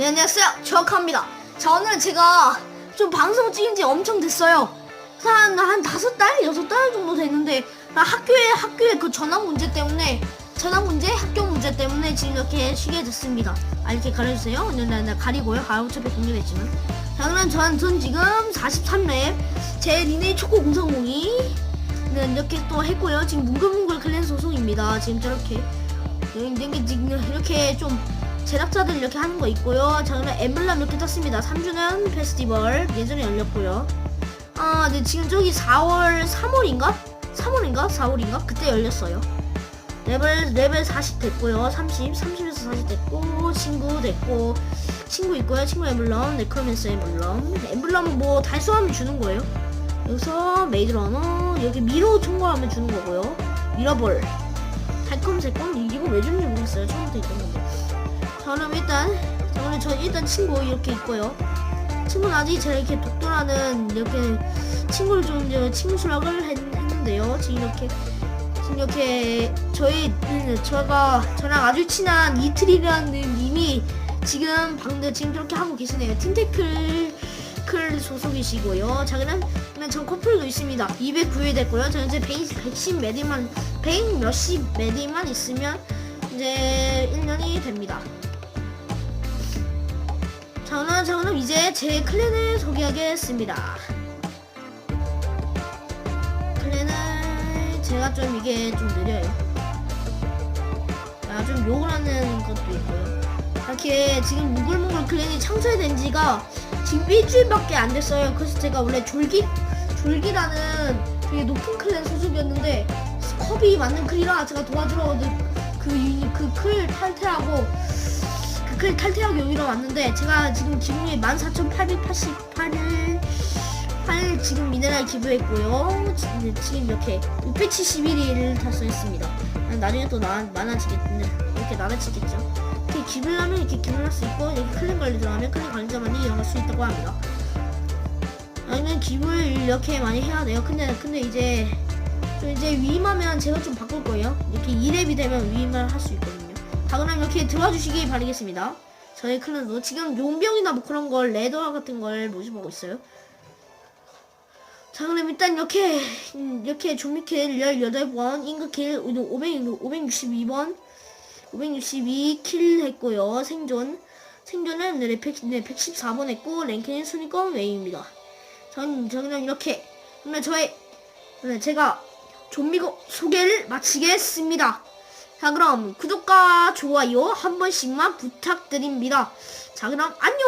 네 안녕하세요. 조학합니다. 자 오늘 제가 좀 방송 찍은 지 엄청 됐어요. 한, 한 다섯 달? 여섯 달 정도 됐는데 나 학교에 학교에 그 전학 문제 때문에 전학 문제 학교 문제 때문에 지금 이렇게 쉬게 됐습니다. 아 이렇게 가려주세요. 네, 네, 네, 가리고요. 아 어차피 공개됐지만. 자 그럼 전, 전 지금 43렙 제 리네이 초코 공성공이. 네, 이렇게 또 했고요. 지금 뭉글뭉글 클랜 소속입니다. 지금 저렇게. 이렇게, 지금 이렇게 좀 제작자들 이렇게 하는 거 있고요. 자, 그럼 엠블럼 이렇게 떴습니다. 3주년 페스티벌 예전에 열렸고요. 아, 네, 지금 저기 4월, 3월인가? 3월인가? 4월인가? 그때 열렸어요. 레벨, 레벨 40 됐고요. 30, 30에서 40 됐고, 친구 됐고, 친구 있고요. 친구 엠블럼, 네크로맨스 엠블럼. 엠블럼은 뭐 달성하면 주는 거예요. 여기서 메이드 러너, 여기 미로 통과하면 주는 거고요. 미러볼. 달콤 새콤? 이거 왜 주는지 모르겠어요. 처음부터 있던 건데. 자, 그럼 일단, 자, 오늘 저 일단 친구 이렇게 있고요. 친구는 아직 제가 이렇게 독도라는 이렇게 친구를 좀 친구 수락을 했, 했는데요. 지금 이렇게, 지금 이렇게 저희, 음, 저가, 저랑 아주 친한 이틀이라는 님이 지금 방금 지금 저렇게 하고 계시네요. 팀테클, 클 소속이시고요. 자, 그럼, 전 커플도 있습니다. 209일 됐고요. 저 이제 100, 110 메디만, 100 몇십 메디만 있으면 이제 1년이 됩니다. 자, 오늘 자, 그럼 이제 제 클랜을 소개하겠습니다. 클랜을 제가 좀 이게 좀 느려요. 아, 좀 욕을 하는 것도 있고요. 이렇게 지금 무글무글 클랜이 창설된 지가 지금 일주일밖에 안 됐어요. 그래서 제가 원래 졸기, 졸기라는 되게 높은 클랜 소속이었는데 컵이 맞는 클이라 제가 도와주러 그, 그클 탈퇴하고 그클 탈퇴하고 여기로 왔는데 제가 지금 기분이 14,888을 8 지금 미네랄 기부했고요. 지금, 지금 이렇게 671을 달성했습니다. 나중에 또 나, 많아지겠네. 이렇게 많아지겠죠. 이렇게 기부를 하면 이렇게 기부를 할 수 있고 이렇게 클랜 관리 들어가면 클랜 관리자만이 이용할 수 있다고 합니다. 아니면 기부를 이렇게 많이 해야 돼요. 근데 근데 이제 좀 이제 위임하면 제가 좀 바꿀 거예요. 이렇게 2렙이 되면 위임을 할 수 있거든요. 자 그럼 이렇게 들어와 주시기 바라겠습니다. 저희 클랜도 지금 용병이나 뭐 그런 걸 레더 같은 걸 모집하고 있어요. 자 그럼 일단 이렇게 음, 이렇게 좀비킬 18번 잉크킬 500, 562번 562킬 했고요. 생존. 생존은 네, 100, 네, 114번 했고 랭킹은 순위권 웨이입니다. 전, 저 그냥 이렇게. 그러면 저의 네, 제가 좀비고 소개를 마치겠습니다 자 그럼 구독과 좋아요 한 번씩만 부탁드립니다. 자 그럼 안녕